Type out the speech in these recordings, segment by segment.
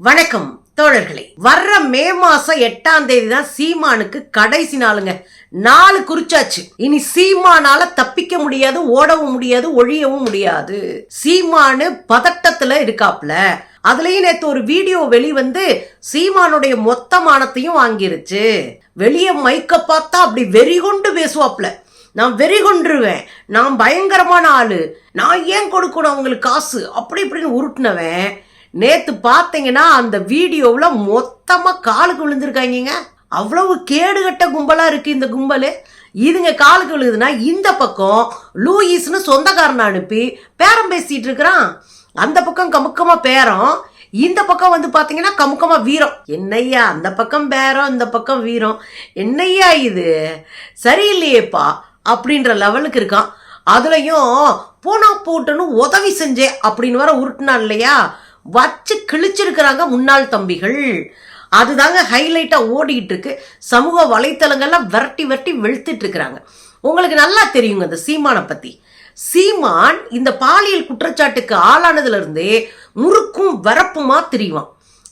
வணக்கம் தோழர்களே. வர்ற மே மாசம் எட்டாம் தேதி தான் சீமானுக்கு கடைசி நாளுங்க. நாலு குறிச்சாச்சு. இனி சீமானால தப்பிக்க முடியாது ஓடவும் முடியாது ஒழியவும் முடியாது. சீமானு பதட்டத்துல இருக்காப்ல அதுலயும் நேத்து ஒரு வீடியோ வெளிவந்து சீமானுடைய மொத்த மானத்தையும் வாங்கிருச்சு. வெளியே மைக்க பார்த்தா அப்படி வெறி கொண்டு பேசுவாப்ல நான் வெறி கொண்டுருவேன் நான் பயங்கரமான ஆளு. நான் ஏன் கொடுக்கணும் அவங்களுக்கு காசு? அப்படி இப்படின்னு உருட்டுனவன். நேத்து பார்த்தீங்கன்னா அந்த வீடியோவில் மொத்தமாக காலுக்கு விழுந்திருக்காங்க அவ்வளவு கேடுகட்ட கும்பலா இருக்கு இந்த கும்பல். இதுங்க காலுக்கு விழுகுதுன்னா இந்த பக்கம் லூயிஸ்னு சொந்தக்காரனை அனுப்பி பேரம் பேசிட்டு இருக்கிறான். அந்த பக்கம் கமுக்கமா பேரம். இந்த பக்கம் வந்து பாத்தீங்கன்னா கமுக்கமா வீரம். என்னய்யா அந்த பக்கம் பேரம் இந்த பக்கம் வீரம். என்னய்யா இது? சரியில்லையேப்பா அப்படின்ற லெவலுக்கு இருக்கான். அதுலயும் போனா போட்டுன்னு உதவி செஞ்சேன் அப்படின்னு வர உருட்டினான் இல்லையா? வச்சு கிழிச்சிருக்கிறாங்க முன்னாள் தம்பிகள். அதுதாங்க ஹைலைட்டாக ஓடிட்டு இருக்கு சமூக வலைத்தளங்கள்லாம் விரட்டி விரட்டி வெளுத்துட்டு இருக்கிறாங்க உங்களுக்கு நல்லா தெரியுங்க இந்த சீமானை பத்தி. சீமான் இந்த பாலியல் குற்றச்சாட்டுக்கு ஆளானதுல இருந்தே முறுக்கும் வரப்புமா தெரியும்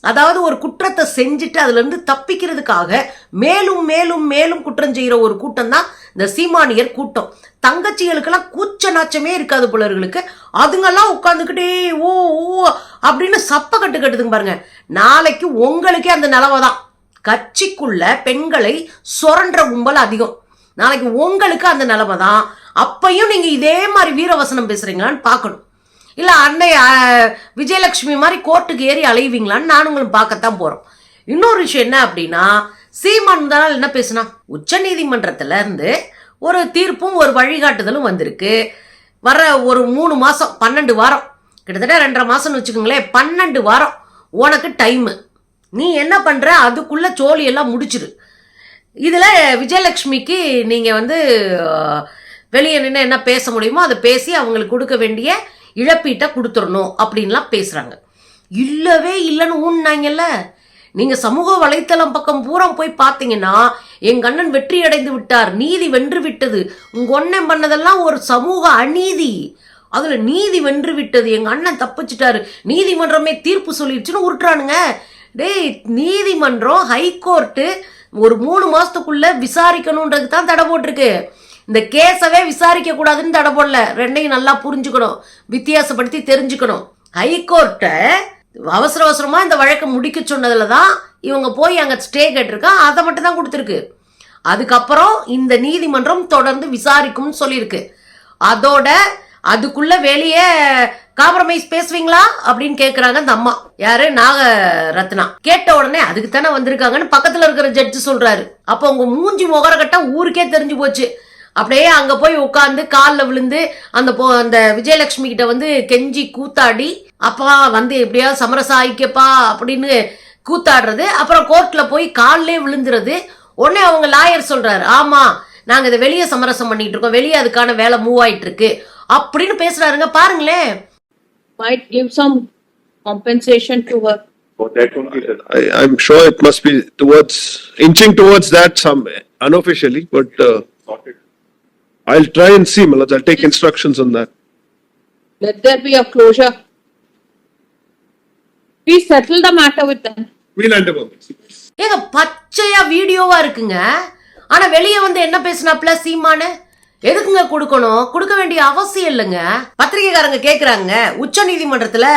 அதாவது ஒரு குற்றத்தை செஞ்சுட்டு அதுலேருந்து தப்பிக்கிறதுக்காக மேலும் மேலும் மேலும் குற்றம் செய்கிற ஒரு கூட்டம் தான் இந்த சீமானியர் கூட்டம். தங்கச்சிகளுக்கெல்லாம் கூச்ச நாச்சமே இருக்காது புலர்களுக்கு அதுங்கெல்லாம் உட்காந்துக்கிட்டே ஓ ஓ அப்படின்னு சப்ப கட்டு கட்டுதுங்க பாருங்க. நாளைக்கு உங்களுக்கே அந்த நிலவை தான். கட்சிக்குள்ள பெண்களை சுரண்ட கும்பல் அதிகம். நாளைக்கு உங்களுக்கு அந்த நிலவை தான். அப்பையும் நீங்கள் இதே மாதிரி வீரவசனம் பேசுறீங்களான்னு பார்க்கணும். இல்லை அன்னை விஜயலட்சுமி மாதிரி கோர்ட்டுக்கு ஏறி அலைவீங்களான்னு நானுங்களும் பார்க்கத்தான் போகிறோம் இன்னொரு விஷயம் என்ன அப்படின்னா சீமான் தான் என்ன பேசுனா உச்ச நீதிமன்றத்துல இருந்து ஒரு தீர்ப்பும் ஒரு வழிகாட்டுதலும் வந்திருக்கு. வர ஒரு மூணு மாதம் பன்னெண்டு வாரம் கிட்டத்தட்ட ரெண்டரை மாதம்னு வச்சுக்கோங்களேன் பன்னெண்டு வாரம் உனக்கு டைமு நீ என்ன பண்ணுற அதுக்குள்ளே சோழி எல்லாம் முடிச்சிரு. இதில் விஜயலட்சுமிக்கு நீங்கள் வந்து வெளியே நின்று என்ன பேச முடியுமோ அதை பேசி அவங்களுக்கு கொடுக்க வேண்டிய இழப்பீட்டை கொடுத்துடணும் அப்படின்லாம் பேசுகிறாங்க இல்லவே இல்லைன்னு ஊன்னாங்கல்ல நீங்க சமூக வலைத்தளம் பக்கம் பூரா போய் பார்த்தீங்கன்னா எங்க அண்ணன் வெற்றி அடைந்து விட்டார் நீதி வென்று விட்டது. உங்க ஒண்ணன் பண்ணதெல்லாம் ஒரு சமூக அநீதி. அதுல நீதி வென்று விட்டது. எங்க அண்ணன் தப்பிச்சிட்டாரு. நீதிமன்றமே தீர்ப்பு சொல்லிடுச்சுன்னு உருட்டுறானுங்க. டேய் நீதிமன்றம் ஹைகோர்ட்டு ஒரு மூணு மாசத்துக்குள்ள விசாரிக்கணுன்றது தான் தடை போட்டிருக்கு. இந்த கேஸவே விசாரிக்க கூடாதுன்னு தடை போடல. ரெண்டையும் நல்லா புரிஞ்சுக்கணும். வித்தியாசப்படுத்தி தெரிஞ்சுக்கணும். ஹைகோர்ட்டை அவசர அவசரமா இந்த வழக்கை முடிக்க சொன்னதுல தான் இவங்க போய் அங்க ஸ்டே கேட்டிருக்கா. அதை மட்டும் தான் கொடுத்துருக்கு. அதுக்கப்புறம் இந்த நீதிமன்றம் தொடர்ந்து விசாரிக்கும்னு சொல்லியிருக்கு. அதோட அதுக்குள்ள வெளியே காம்ப்ரமைஸ் பேசுவீங்களா? அப்படின்னு கேக்குறாங்க அந்த அம்மா. யாரு? நாக ரத்னா கேட்ட உடனே அதுக்கு தானே வந்திருக்காங்கன்னு பக்கத்துல இருக்கிற ஜட்ஜு சொல்றாரு. அப்போ உங்க மூஞ்சி முகர கட்ட ஊருக்கே தெரிஞ்சு போச்சு. அப்படியே அங்க போய் உட்காந்து காலில் விழுந்து அந்த பொ அந்த விஜயலட்சுமி கிட்ட வந்து கெஞ்சி கூத்தாடி அப்பா வந்து எப்படியாவது சமரசம் ஆயிக்கப்பா அப்படின்னு கூத்தாடுறது. அப்புறம் கோர்ட்ல போய் காலிலே விழுந்துறது. உடனே அவங்க லாயர் சொல்றாரு ஆமா நாங்க இதை வெளியே சமரசம் பண்ணிட்டு இருக்கோம். வெளியே அதுக்கான வேலை மூவ் ஆயிட்டு இருக்கு அப்படின்னு பேசுறாருங்க. பாருங்களேன். Might give some compensation to her. I, I'm sure it must be towards, inching towards that some unofficially, but, uh. I'll try and see, Malaj, I'll take instructions on that. Let there be a closure. Please settle the matter with them. We'll undergo this. ஏங்க பச்சையா வீடியோவா இருக்குங்க. ஆனா வெளியே வந்து என்ன பேசினாப்ல சீமானு? எதுக்குங்க கொடுக்கணும்? கொடுக்க வேண்டிய அவசியம் இல்லைங்க. பத்திரிகைக்காரங்க கேக்குறாங்க. உச்ச நீதிமன்றத்துல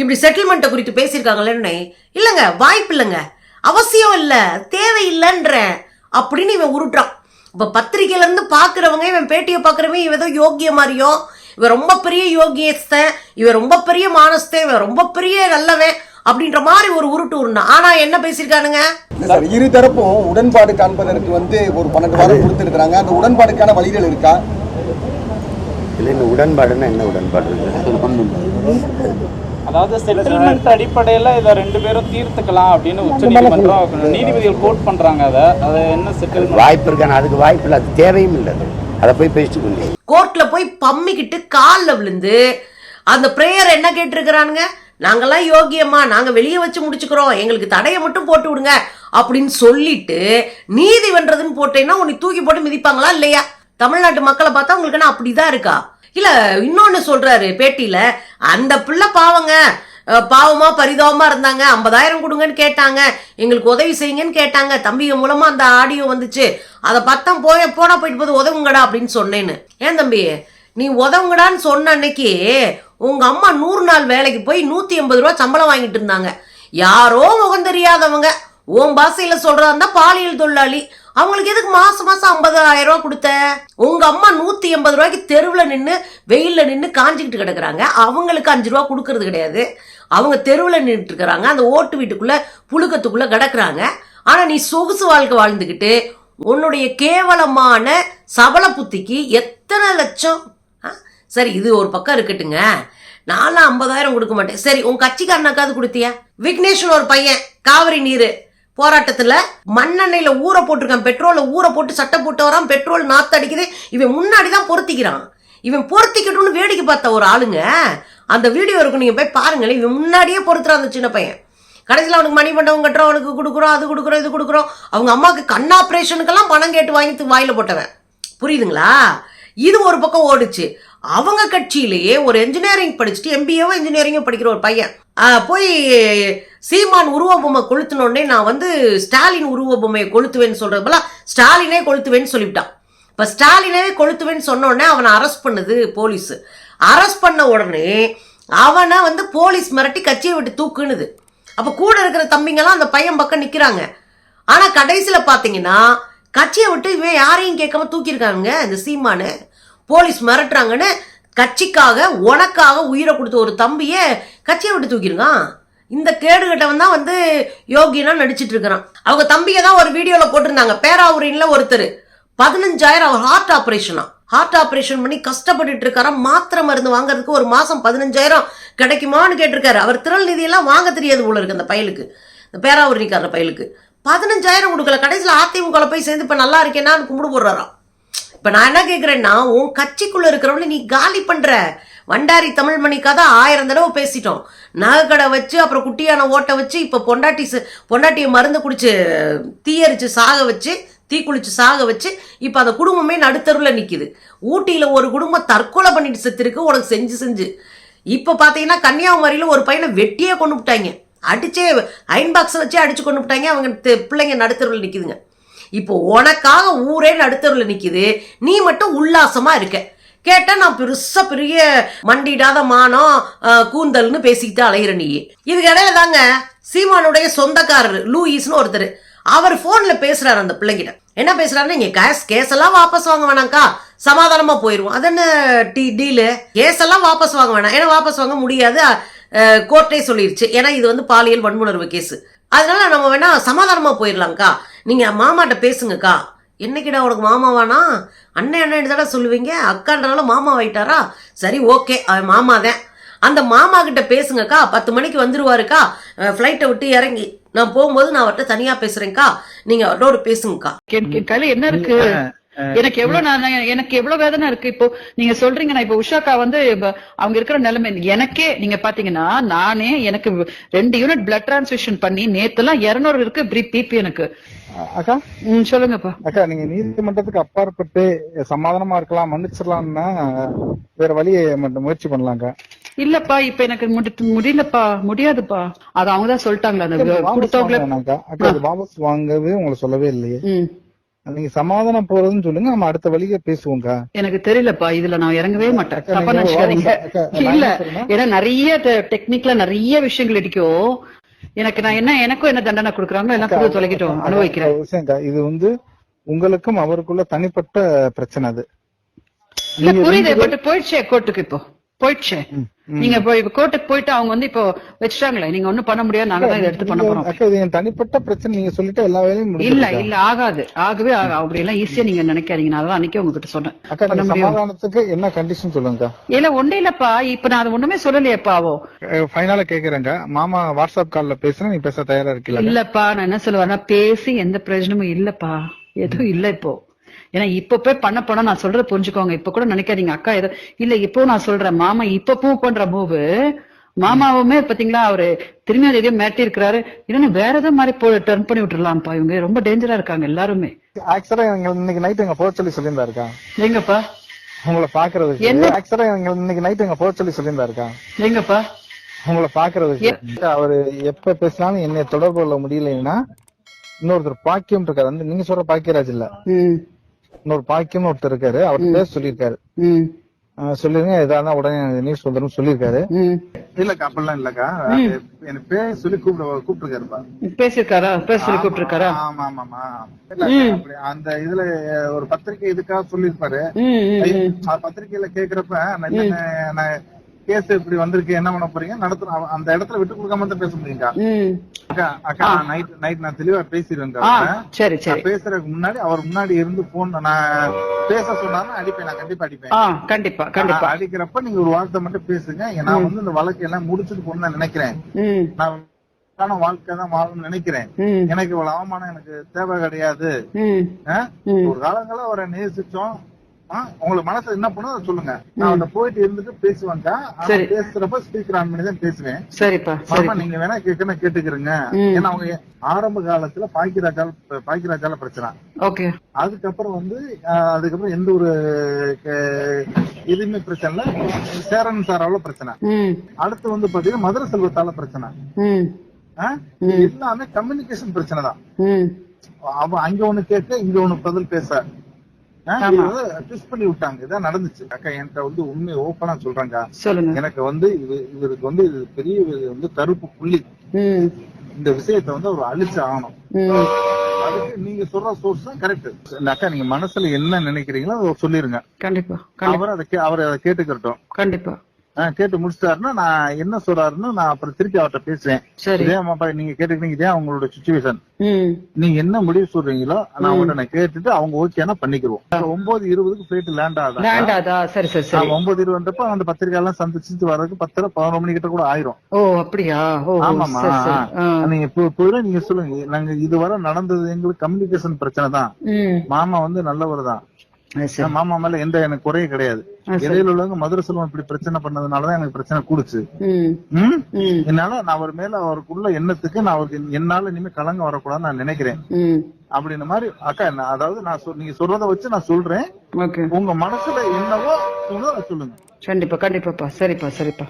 இப்படி செட்டில்மெண்ட்டை குறித்து பேசியிருக்காங்களேன்னு இல்லைங்க வாய்ப்பு இல்லைங்க அவசியம் இல்ல தேவையில்லைன்றேன். அப்படின்னு இவன் உருட்டுறான். இப்ப பத்திரிகையில இருந்து பாக்குறவங்க இவன் பேட்டியை பாக்குறவங்க இவன் ஏதோ யோக்கிய மாதிரியும் இவன் ரொம்ப பெரிய யோகியஸ்தன் இவன் ரொம்ப பெரிய மானஸ்தன் இவன் ரொம்ப பெரிய நல்லவன் அப்படின்ற மாதிரி ஒரு உருட்டு உருண்டான் ஆனா என்ன பேசியிருக்கானுங்க? இரு தரப்பும் உடன்பாடு காண்பதற்கு வந்து ஒரு பன்னெண்டு வாரம் கொடுத்துருக்காங்க அந்த உடன்பாடுக்கான வழிகள் இருக்கா? இல்லை இந்த உடன்பாடுன்னா என்ன உடன்பாடு? அதாவது செட்டில்மெண்ட் அடிப்படையில இத ரெண்டு பேரும் தீர்த்துக்கலாம் அப்படின்னு உச்சநீதிமன்றம் நீதிபதிகள் கோட் பண்றாங்க அதை. அது என்ன செட்டில்மெண்ட் வாய்ப்பு இருக்கான அதுக்கு வாய்ப்பு இல்லை. அது தேவையும் இல்லை. அது. போய் பேசிட்டு முடியும் கோர்ட்ல போய் பம்மிக்கிட்டு கால்ல விழுந்து அந்த பிரேயர் என்ன கேட்டிருக்கிறானுங்க? நாங்கெல்லாம் யோகியம்மா நாங்க வெளியே வச்சு முடிச்சுக்கிறோம். எங்களுக்கு தடையை மட்டும் போட்டு விடுங்க அப்படின்னு சொல்லிட்டு நீதி வென்றதுன்னு போட்டேன்னா உன்னை தூக்கி போட்டு மிதிப்பாங்களா இல்லையா? தமிழ்நாட்டு மக்களை பார்த்தா உங்களுக்கு என்ன அப்படிதான் இருக்கா? இல்ல இன்னொன்னு சொல்றாரு பேட்டியில அந்த பிள்ளை பாவங்க. பாவமாக பாவமா பரிதாபமா இருந்தாங்க. ஐம்பதாயிரம் கொடுங்கன்னு கேட்டாங்க. எங்களுக்கு உதவி செய்யுங்கன்னு கேட்டாங்க. தம்பிங்க மூலமா அந்த ஆடியோ வந்துச்சு. அதை பார்த்தா போய போனா போயிட்டு போது உதவுங்கடா அப்படின்னு சொன்னேன்னு. ஏன் தம்பி? நீ உதவுங்கடான்னு சொன்ன அன்னைக்கு உங்க அம்மா நூறு நாள் வேலைக்கு போய் நூத்தி எண்பது ரூபா சம்பளம் வாங்கிட்டு இருந்தாங்க. யாரோ முகம் தெரியாதவங்க. உன் பாசையில சொல்றதா இருந்தா பாலியல் தொழிலாளி. அவங்களுக்கு எதுக்கு மாசம் மாசம் ஐம்பதாயிரம் ரூபா கொடுத்த? உங்க அம்மா நூத்தி எண்பது ரூபாய்க்கு தெருவில் நின்று வெயிலில் நின்று காஞ்சிக்கிட்டு கிடக்குறாங்க. அவங்களுக்கு அஞ்சு ரூபா கொடுக்கறது கிடையாது. அவங்க தெருவில் நின்றுட்டு இருக்கிறாங்க. அந்த ஓட்டு வீட்டுக்குள்ள புழுக்கத்துக்குள்ள கிடக்குறாங்க. ஆனா நீ சொகுசு வாழ்க்கை வாழ்ந்துக்கிட்டு உன்னுடைய கேவலமான சபல புத்திக்கு எத்தனை லட்சம்? ஆ? சரி இது ஒரு பக்கம் இருக்கட்டுங்க. நாலாம் ஐம்பதாயிரம் கொடுக்க மாட்டேன். சரி உன் கட்சிக்காரனாக்காவது கொடுத்தியா? விக்னேஷ்னு ஒரு பையன் காவிரி நீர். போராட்டத்துல மண்ணெண்ணெயில ஊற போட்டிருக்கான். பெட்ரோலை ஊற போட்டு சட்டை போட்டு வரான். பெட்ரோல் நாத்து அடிக்குது. இவன் முன்னாடி தான் பொருத்திக்கிறான். இவன் பொருத்திக்கட்டும்னு வேடிக்கை பார்த்த ஒரு ஆளுங்க அந்த வீடியோ இருக்கும். நீங்க போய் பாருங்களேன். இவன் முன்னாடியே பொறுத்துறான் அந்த சின்ன பையன். கடைசியில் அவனுக்கு மணி மண்டபம் கட்டுறோம். அவனுக்கு கொடுக்குறோம் அது கொடுக்குறோம் இது கொடுக்குறோம். அவங்க அம்மாவுக்கு கண் ஆப்ரேஷனுக்கெல்லாம் பணம் கேட்டு வாங்கி வாயில போட்டவன். புரியுதுங்களா? இது ஒரு பக்கம் ஓடுச்சு. அவங்க கட்சியிலேயே ஒரு இன்ஜினியரிங் படிச்சுட்டு எம்பிஏவோ இன்ஜினியரிங்கோ படிக்கிற ஒரு பையன். போய் சீமான் உருவ பொம்மை கொளுத்தினோடனே நான் வந்து ஸ்டாலின் உருவ பொம்மையை கொளுத்துவேன்னு சொல்றது போல ஸ்டாலினே கொளுத்துவேன்னு சொல்லிவிட்டான். இப்போ ஸ்டாலினே கொளுத்துவேன்னு சொன்னோடனே அவனை அரெஸ்ட் பண்ணுது போலீஸ். அரெஸ்ட் பண்ண உடனே அவனை வந்து போலீஸ் மிரட்டி கட்சியை விட்டு தூக்குனுது. அப்போ கூட இருக்கிற தம்பிங்கெல்லாம் அந்த பையன் பக்கம் நிற்கிறாங்க ஆனால் கடைசியில் பார்த்தீங்கன்னா கட்சியை விட்டு இவன் யாரையும் கேட்காம தூக்கியிருக்காங்க இந்த சீமானு. போலீஸ் மிரட்டுறாங்கன்னு கட்சிக்காக உனக்காக உயிரை கொடுத்த ஒரு தம்பியை கட்சியை விட்டு தூக்கிருக்கான் இந்த கேடுகட்டவன் தான் வந்து யோகினா நடிச்சிட்டு இருக்கிறான் அவங்க தம்பியை தான் ஒரு வீடியோவில் போட்டிருந்தாங்க. பேராவூரின்ல ஒருத்தர். பதினஞ்சாயிரம் அவர் ஹார்ட் ஆப்ரேஷனா ஹார்ட் ஆப்ரேஷன் பண்ணி கஷ்டப்பட்டுட்டு இருக்காரா? மாத்திரை மருந்து வாங்குறதுக்கு ஒரு மாசம் பதினஞ்சாயிரம் கிடைக்குமான்னு கேட்டிருக்காரு. அவர் திரள் நிதியெல்லாம் வாங்க தெரியாது போல இருக்கு அந்த பயலுக்கு. இந்த பேராவூரிக்கார பயலுக்கு. பதினஞ்சாயிரம் கொடுக்கல. கடைசியில் அதிமுக போய் சேர்ந்து இப்போ நல்லா இருக்கேன்னா கும்பிடு போடுறாராம். இப்ப நான் என்ன கேக்குறேன்னா உன் கட்சிக்குள்ள இருக்கிறவங்கள நீ காலி பண்ற. வண்டாரி தமிழ் மணிக்காக தான் ஆயிரம் தடவை பேசிட்டோம். நகைக்கடை வச்சு அப்புறம் குட்டியான ஓட்டை வச்சு இப்போ பொண்டாட்டி பொண்டாட்டியை மருந்து குடிச்சு தீயரிச்சு சாக வச்சு தீ குளிச்சு சாக வச்சு இப்போ அந்த குடும்பமே நடுத்தருவில் நிற்கிது ஊட்டியில் ஒரு குடும்பம் தற்கொலை பண்ணிட்டு செத்துருக்கு உனக்கு செஞ்சு செஞ்சு. இப்போ பார்த்தீங்கன்னா கன்னியாகுமரியில் ஒரு பையனை வெட்டியே கொண்டு விட்டாங்க. அடிச்சே அயன் பாக்ஸ் வச்சே அடிச்சு கொண்டு விட்டாங்க. அவங்க பிள்ளைங்க நடுத்தருவில் நிற்கிதுங்க இப்போ உனக்காக ஊரே நடுத்தருவில் நிக்குது. நீ மட்டும் உல்லாசமா இருக்க. கேட்டா நான் பெருசா பெரிய மண்டிடாத மானம் கூந்தல்னு பேசிக்கிட்டு அலையிற நீ. இதுக்கு இடையில தாங்க சீமானுடைய சொந்தக்காரர் லூயிஸ்னு ஒருத்தர். அவர் போன்ல பேசுறாரு அந்த பிள்ளைங்கிட்ட என்ன பேசுறாருன்னா இங்க கேஸ் கேஸ் எல்லாம் வாபஸ் வாங்க வேணாம்க்கா. சமாதானமா போயிருவோம். அது என்ன டீ டீலு? கேஸ் எல்லாம் வாபஸ் வாங்க வேணாம். ஏன்னா வாபஸ் வாங்க முடியாது. கோர்ட்டே சொல்லிருச்சு. ஏன்னா இது வந்து பாலியல் வன்முணர்வு கேஸ் அதனால நம்ம வேணா சமாதானமா போயிடலாம்க்கா நீங்க மாமாட்ட பேசுங்கக்கா. என்னைக்கிடா உனக்கு மாமாவானா? அண்ணன் அண்ணன் தானே சொல்லுவீங்க? அக்கான்றனால மாமா ஆயிட்டாரா? சரி ஓகே. அவன் மாமா தான். அந்த மாமா கிட்ட பேசுங்கக்கா. பத்து மணிக்கு வந்துருவாருக்கா. ஃப்ளைட்டை விட்டு இறங்கி. நான் போகும்போது நான் அவர்கிட்ட தனியா பேசுறேன்க்கா. நீங்க அவரோட பேசுங்கக்கா. என்ன இருக்கு? எனக்கு எவ்வளவு நான் எனக்கு எவ்வளவு வேதனை இருக்கு. இப்போ நீங்க சொல்றீங்க நான் இப்ப உஷாக்கா வந்து அவங்க இருக்கிற நிலைமை எனக்கே நீங்க பாத்தீங்கன்னா நானே எனக்கு ரெண்டு யூனிட் பிளட் டிரான்ஸ்ஃபியூஷன் பண்ணி நேத்துலாம் இருநூறு இருக்கு பிபி எனக்கு. அக்கா? சொல்லுங்கப்பா. அக்கா நீங்க நீதிமன்றத்துக்கு அப்பாற்பட்டு சமாதானமா இருக்கலாம் மன்னிச்சிடலாம்னா வேற வழியை முயற்சி பண்ணலாம்க்கா இல்லப்பா இப்ப எனக்கு முடி- முடியலப்பா முடியாதுப்பா. அது அவங்கதான் சொல்லிட்டாங்களா அந்த வாபஸ் கொடுத்தவங்களே வாங்கவே உங்களை சொல்லவே இல்லையே. நீங்க சமாதானம் போறதுன்னு சொல்லுங்க நம்ம அடுத்த வழியை பேசுவோம்க்கா எனக்கு தெரியலப்பா இதுல நான் இறங்கவே மாட்டேன். தப்பா நினைச்சுக்காதீங்க. இல்ல ஏன்னா நிறைய டெக்னிக்ல நிறைய விஷயங்கள் இடிக்கும் எனக்கு நான் என்ன எனக்கும் என்ன தண்டனை கொடுக்குறாங்களோ எல்லாம் கூட தொலைக்கிட்டோம் அனுபவிக்கிறேன். ஒரு விஷயம்க்கா இது வந்து உங்களுக்கும் அவருக்குள்ள தனிப்பட்ட பிரச்சனை அது. புரியுது போயிடுச்சே கோர்ட்டுக்கு இப்போ. போயிடுச்சே. நீங்க இப்போ இப்ப கோர்ட்டுக்கு போயிட்டு அவங்க வந்து இப்போ வச்சுட்டாங்களே நீங்க ஒண்ணும் பண்ண முடியாது நாங்க தான் எடுத்து பண்ண போறோம். தனிப்பட்ட பிரச்சனை நீங்க சொல்லிட்டு எல்லா வேலையும் இல்ல? இல்ல ஆகாது. ஆகவே ஆகா அப்படி எல்லாம் ஈஸியா நீங்க நினைக்காதீங்க. நான் அதான் அன்னைக்கே உங்ககிட்ட சொன்னேன். சமாதானத்துக்கு என்ன கண்டிஷன் சொல்லுங்கக்கா இல்ல ஒண்ணு இல்லப்பா. இப்ப நான் அது ஒண்ணுமே சொல்லலையேப்பா அவோ. ஃபைனலா கேக்குறேங்க மாமா வாட்ஸ்அப் கால்ல பேசுனா நீ பேச தயாரா இருக்கீங்களா இல்லப்பா நான் என்ன சொல்லுவேன்னா பேசி எந்த பிரயோஜனமும் இல்லப்பா. எதுவும் இல்ல இப்போ. ஏன்னா இப்ப போய் பண்ண போனா நான் சொல்றத புரிஞ்சுக்கோங்க. இப்ப கூட நினைக்காதீங்க. அக்கா ஏதோ இல்ல இப்போ நான் சொல்றேன். மாமா இப்ப மூவ் பண்ற மூவ் மாமாவுமே பாத்தீங்களா அவரு திரும்பி அது எதையோ மிரட்டி இருக்கிறாரு. இல்லன்னா வேற ஏதோ மாதிரி போ டர்ன் பண்ணி விட்டுறலாம்ப்பா. இவங்க ரொம்ப டேஞ்சரா இருக்காங்க எல்லாருமே. ஆக்சுவலா இன்னைக்கு நைட் எங்க போக சொல்லி சொல்லியிருந்தாருக்கா? எங்கப்பா? உங்களை பாக்குறதுக்கு. என்ன? ஆக்சுவலா எங்க இன்னைக்கு நைட் எங்க போக சொல்லி சொல்லியிருந்தாருக்கா? எங்கப்பா? உங்களை பாக்குறதுக்கு. அவரு எப்ப பேசினாலும் என்னை தொடர்பு கொள்ள முடியலைன்னா இன்னொருத்தர் பாக்கியம் இருக்காரு. வந்து நீங்க சொல்ற பாக்கியராஜ் இல்ல. இன்னொரு பாக்கியம் ஒருத்தர் இருக்காரு. அவர் பேச சொல்லியிருக்காரு. சொல்லிருங்க எதாவது உடனே நியூஸ் வந்துடும் சொல்லியிருக்காரு. ம். இல்லக்கா அப்படிலாம் இல்லக்கா. எனக்கு பேர் சொல்லி கூப்பிட கூப்பிட்டுருக்காருப்பா. பேசிருக்காரா பேச சொல்லி கூப்பிட்டுருக்காரா? ஆமா இல்ல, அப்படி அந்த இதுல ஒரு பத்திரிக்கை இதுக்காக சொல்லியிருப்பாரு. அது பத்திரிக்கையில கேக்குறப்ப நான் என்ன நான் கேஸ் இப்படி வந்திருக்கு என்ன பண்ண போறீங்க? நடத்துறோம் அவ- அந்த இடத்துல விட்டு கொடுக்காம தான் பேச முடியுங்கா அக்கா அக்கா நைட் நைட் நான் தெளிவா பேசிடுவேங்க சரி சரி. பேசுறதுக்கு முன்னாடி அவர் முன்னாடி இருந்து போன் நான் பேச சொன்னாலும் அடிப்பேன் நான் கண்டிப்பா அடிப்பேன். கண்டிப்பா கண்டிப்பா. அடிக்கிறப்ப நீங்க ஒரு வார்த்தை மட்டும் பேசுங்க. நான் வந்து இந்த வழக்கு எல்லாம் முடிச்சுட்டு போகணும்னு நான் நினைக்கிறேன். நான் ஆன வாழ்க்கை தான் வாழணும்னு நினைக்கிறேன். எனக்கு இவ்வளவு அவமானம் எனக்கு தேவை கிடையாது. ஒரு காலங்கள அவரை நேசிச்சோம். உங்களுக்கு மனசுல என்ன பண்ணும் சொல்லுங்க. நான் அவன்கிட்ட போயிட்டு இருந்துட்டு பேசுவேன்க்கா. பேசுறப்ப ஸ்பீக்கர் ஆன் பண்ணி தான் பேசுவேன். சரிப்பா நீங்க வேணா கேட்கணும் கேட்டுக்கிறீங்க. ஏன்னா அவங்க ஆரம்ப காலத்துல பாக்கியராஜால பாக்கியராஜால பிரச்சனை. ஓகே. அதுக்கப்புறம் வந்து அதுக்கப்புறம் எந்த ஒரு இதுவுமே பிரச்சனை இல்ல. சேரன் சாரால பிரச்சனை. அடுத்து வந்து பாத்தீங்கன்னா மதுரை செல்வத்தால பிரச்சனை? எல்லாமே கம்யூனிகேஷன் பிரச்சனை தான். அவன் அங்க ஒண்ணு கேட்க இங்க ஒண்ணு பதில் பேச. ட்விஸ்ட் பண்ணி விட்டாங்க. இதான் நடந்துச்சு. அக்கா என்கிட்ட வந்து உண்மை ஓப்பனா சொல்றேங்க. எனக்கு வந்து இவருக்கு வந்து இது பெரிய வந்து கருப்பு புள்ளி. இந்த விஷயத்தை வந்து அவர் அழிச்சு ஆகணும். அதுக்கு நீங்க சொல்ற சோர்ஸ் தான் கரெக்ட் அக்கா நீங்க மனசுல என்ன நினைக்கிறீங்களோ சொல்லிருங்க. கண்டிப்பா அவர் அதை அவர் அதை கேட்டுக்கிறட்டும் கண்டிப்பா. கேட்டு முடிச்சிட்டாருன்னா நான் என்ன சொல்றாருன்னு நான் அப்புறம் திருப்பி அவர்கிட்ட பேசுவேன். இதே அம்மா நீங்க கேட்டுக்கிறீங்க இதே அவங்களோட சுச்சுவேஷன் நீங்க என்ன முடிவு சொல்றீங்களோ நான் நான் கேட்டுட்டு அவங்க ஓகேனா பண்ணிக்கிறோம் ஒன்பது இருபதுக்கு ஃபிளைட் லேண்ட் ஆகுது? வேண்டாதா சரி சரி சரி. ஒன்பது இருபதுன்றப்ப அந்த பத்திரிக்கை எல்லாம் சந்திச்சுட்டு வர்றதுக்கு பத்தரை பதினொரு மணி கிட்ட கூட ஆயிரும். ஓ அப்படியா? ஆமாமா. நீங்க இப்போ நீங்க சொல்லுங்க. நாங்க இதுவரை நடந்தது எங்களுக்கு கம்யூனிகேஷன் பிரச்சனை தான். மாமா வந்து நல்லவர் தான். மாமா மேல எந்த எனக்கு குறையும் கிடையாது. இடையில உள்ளவங்க மதுரை செல்வம் இப்படி பிரச்சனை பண்ணதுனாலதான் எனக்கு பிரச்சனை கூடுச்சு. என்னால நான் அவர் மேல அவருக்குள்ள எண்ணத்துக்கு நான் அவருக்கு என்னால இனிமே கலங்க வரக்கூடாதுன்னு நான் நினைக்கிறேன். ம். அப்படின்ற மாதிரி அக்கா அதாவது நான் நீங்க சொல்றத வச்சு நான் சொல்றேன். உங்க மனசுல என்னவோ சொல்லுங்க. கண்டிப்பா கண்டிப்பாப்பா. சரிப்பா சரிப்பா.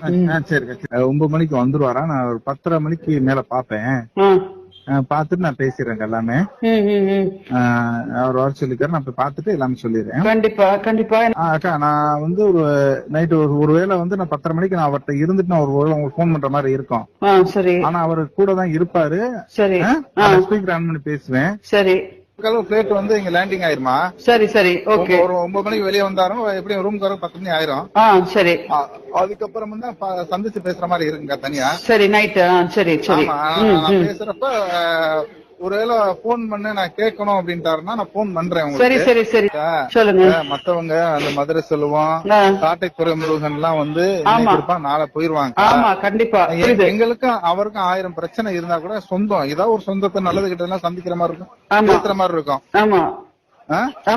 சரி. ஒன்பது மணிக்கு வந்துருவாரா? நான் ஒரு பத்தரை மணிக்கு மேல பாப்பேன் பார்த்துட்டு நான் பேசிடுறேன் எல்லாமே. அவர் வர சொல்லிக்காரு நான் போய் பார்த்துட்டு எல்லாமே சொல்லிடுறேன். கண்டிப்பா கண்டிப்பா. அக்கா நான் வந்து ஒரு நைட் ஒரு ஒருவேளை வந்து நான் பத்தரை மணிக்கு நான் அவர்கிட்ட இருந்துட்டு நான் ஒரு வேளை உங்களுக்கு ஃபோன் பண்ற மாதிரி இருக்கும். சரி. ஆனா அவர் கூட தான் இருப்பாரு. சரி. ஸ்பீக்கர் ஆன் பண்ணி பேசுவேன். சரி. பிளேட் வந்து இங்க லேண்டிங் ஆயிருமா? சரி சரி ஓகே ஒரு ஒன்பது மணிக்கு வெளியே வந்தாரும் எப்படியும் ரூம் வர பத்து மணி ஆயிரும். ஆ சரி. அதுக்கப்புறம் ப- சந்திச்சு பேசுற மாதிரி இருக்குங்க தனியா. சரி நைட்டு ஆ சரி சரி. நான் பேசுறப்ப ஒருவேளை போன் பண்ண நான் கேட்கணும் அப்படின்ட்டாருன்னா நான் போன் பண்றேன் சரி சரி சரி. சொல்லுங்க. மத்தவங்க அந்த மதுரை செல்வம் ஆ. காட்டைக்குறை முருகன் எல்லாம் வந்து இருப்பான் நாளை போயிருவாங்க. ஆமா கண்டிப்பா. எங்களுக்கும் அவருக்கும் ஆயிரம் பிரச்சனை இருந்தா கூட சொந்தம். ஏதாவது ஒரு சொந்தத்தை நல்லது கிட்ட எல்லாம் சந்திக்கிற மாதிரி இருக்கும். ஆமா. பேசுற மாதிரி இருக்கும். ஆமா.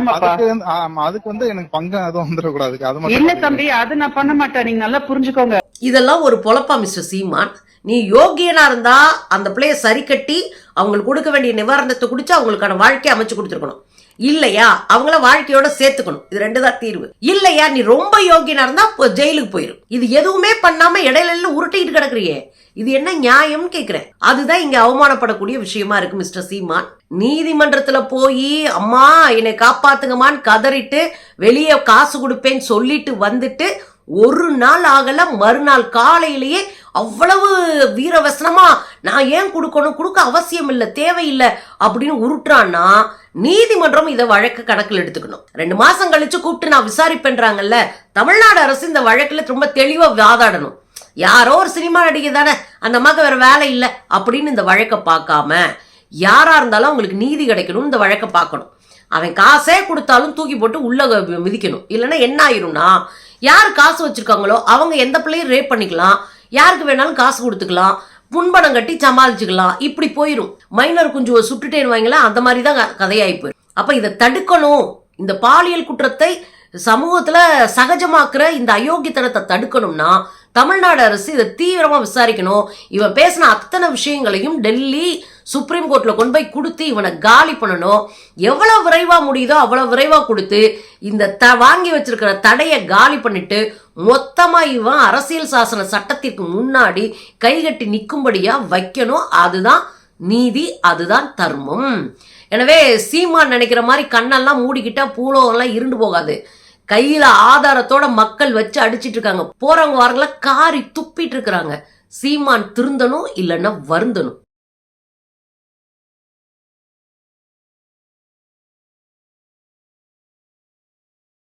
அதுக்கு வந்து- ஆமா, அதுக்கு வந்து எனக்கு பங்கு எதுவும் வந்துடக்கூடாது. அது இல்ல தம்பி அது நான் பண்ண மாட்டேன். நீங்க நல்லா புரிஞ்சுக்கோங்க. இதெல்லாம் ஒரு பொழப்பா மிஸ்டர் சீமான். நீ யோகியனாக இருந்தால் அந்த பிள்ளைய சரி கட்டி அவங்களுக்கு கொடுக்க வேண்டிய நிவாரணத்தை குடிச்சு அவங்களுக்கான வாழ்க்கையை அமைச்சு கொடுத்துருக்கணும். இல்லையா? அவங்கள வாழ்க்கையோட சேர்த்துக்கணும். இது ரெண்டு தான் தீர்வு. இல்லையா? நீ ரொம்ப யோகியனா இருந்தா ஜெயிலுக்கு போயிரும் இது எதுவுமே பண்ணாம இடையில எல்லாம் உருட்டிட்டு கிடக்குறியே. இது என்ன நியாயம்னு கேக்குறேன். அதுதான் இங்க அவமானப்படக்கூடிய விஷயமா இருக்கு மிஸ்டர் சீமான். நீதிமன்றத்துல போய் அம்மா என்னை காப்பாத்துங்கம்மான்னு கதறிட்டு வெளியே காசு கொடுப்பேன்னு சொல்லிட்டு வந்துட்டு ஒரு நாள் ஆகல மறுநாள் காலையிலேயே அவ்வளவு வீரவசனமா நான் ஏன் கொடுக்கணும்? கொடுக்க அவசியம் இல்லை தேவையில்லை அப்படின்னு உருட்டுறான்னா நீதிமன்றம் இதை வழக்கு கணக்கில் எடுத்துக்கணும். ரெண்டு மாசம் கழிச்சு கூப்பிட்டு நான் விசாரிப்பேன்றாங்கல்ல தமிழ்நாடு அரசு இந்த வழக்குல ரொம்ப தெளிவா வாதாடணும். யாரோ ஒரு சினிமா நடிகை தானே அந்த அம்மாக்கு வேற வேலை இல்லை அப்படின்னு இந்த வழக்கை பார்க்காம யாரா இருந்தாலும் அவங்களுக்கு நீதி கிடைக்கணும் இந்த வழக்கை பார்க்கணும். அவன் காசே கொடுத்தாலும் தூக்கி போட்டு உள்ள மிதிக்கணும். இல்லைன்னா என்ன ஆயிரும்னா யார் காசு வச்சிருக்காங்களோ அவங்க எந்த பிள்ளையும் ரேப் பண்ணிக்கலாம். யாருக்கு வேணாலும் காசு கொடுத்துக்கலாம். புண்பணம் கட்டி சமாளிச்சுக்கலாம். இப்படி போயிடும் மைனர் குஞ்சுவை சுட்டுட்டேன்னு வைங்களேன் அந்த மாதிரி தான் க- கதையாகி போயிடும் அப்போ இதை தடுக்கணும். இந்த பாலியல் குற்றத்தை சமூகத்தில் சகஜமாக்குற இந்த அயோக்கியத்தனத்தை தடுக்கணும்னா தமிழ்நாடு அரசு இதை தீவிரமாக விசாரிக்கணும். இவன் பேசின அத்தனை விஷயங்களையும் டெல்லி சுப்ரீம் கோர்ட்டில் கொண்டு போய் கொடுத்து இவனை காலி பண்ணணும். எவ்வளோ விரைவாக முடியுதோ அவ்வளோ விரைவாக கொடுத்து இந்த த வாங்கி வச்சிருக்கிற தடையை காலி பண்ணிட்டு மொத்தமாக இவன் அரசியல் சாசன சட்டத்திற்கு முன்னாடி கைகட்டி நிற்கும்படியாக வைக்கணும். அதுதான் நீதி அதுதான் தர்மம். எனவே சீமான் நினைக்கிற மாதிரி கண்ணெல்லாம் மூடிக்கிட்டா பூலோகம்லாம் இருண்டு போகாது. கையில ஆதாரத்தோட மக்கள் வச்சு அடிச்சிட்டு இருக்காங்க. போறவங்க வரல காரி துப்பிட்டு இருக்கிறாங்க. சீமான் திருந்தணும் இல்லைன்னா வருந்தணும்.